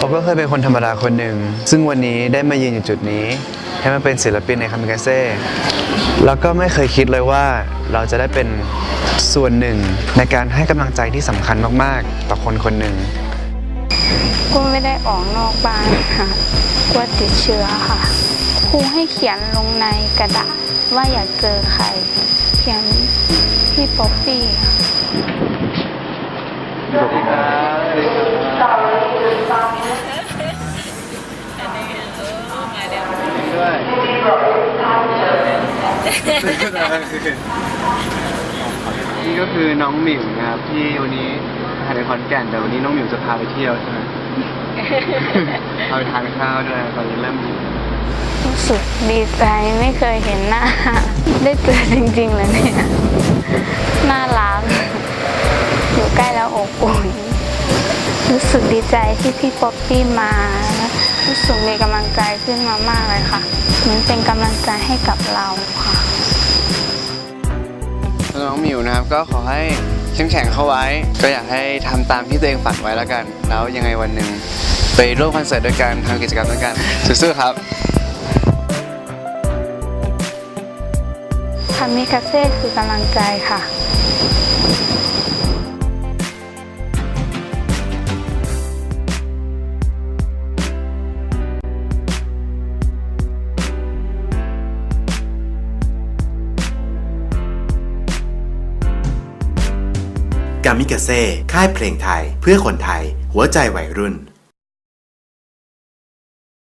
ป๊อปก็เคยเป็นคนธรรมดาคนหนึ่ง ซึ่งวันนี้ได้มายืนอยู่จุดนี้ ให้มาเป็นศิลปินในคามิกาเซ่แล้วก็ไม่เคยคิดเลยว่าเราจะได้เป็นส่วนหนึ่งในการให้กำลังใจที่สำคัญมากๆ ต่อคนคนหนึ่งก็ไม่ได้ออกนอกบ้านค่ะกลัวติดเชื้อค่ะครูให้เขียนลงในกระดาษว่าอยากเจอใคร เขียนพี่ป๊อปปี้ นี่ก็คือน้องหมิวนะครับที่วันนี้ถ่ายในคอนแก่นแต่วันนี้น้องหมิวจะพาไปเที่ยวใช่ไหมพาไปทานข้าวด้วยตอนนี้เริ่มหิวรู้สึกดีใจไม่เคยเห็นหน้า ได้เจอจริงๆเลยเนี่ยน่ารักอยู่ใกล้แล้วอบอุ่นรู้สึกดีใจที่พี่ป๊อปปี้มาแล้ว รู้สึกมีกำลังใจขึ้นมามากเลยค่ะ เหมือนเป็นกำลังใจให้กับเราค่ะ น้องหมิวนะครับก็ขอให้เข้มแข็งเข้าไว้ ก็อยากให้ทำตามที่ตัวเองฝันไว้แล้วกัน แล้วยังไงวันหนึ่งไปร่วมคอนเสิร์ตด้วยกันทำกิจกรรมด้วยกันสู้ๆครับ คามิคาเซ่คือกำลังใจค่ะ ยามิกาเซ่ค่ายเพลงไทย เพื่อคนไทย หัวใจวัยรุ่น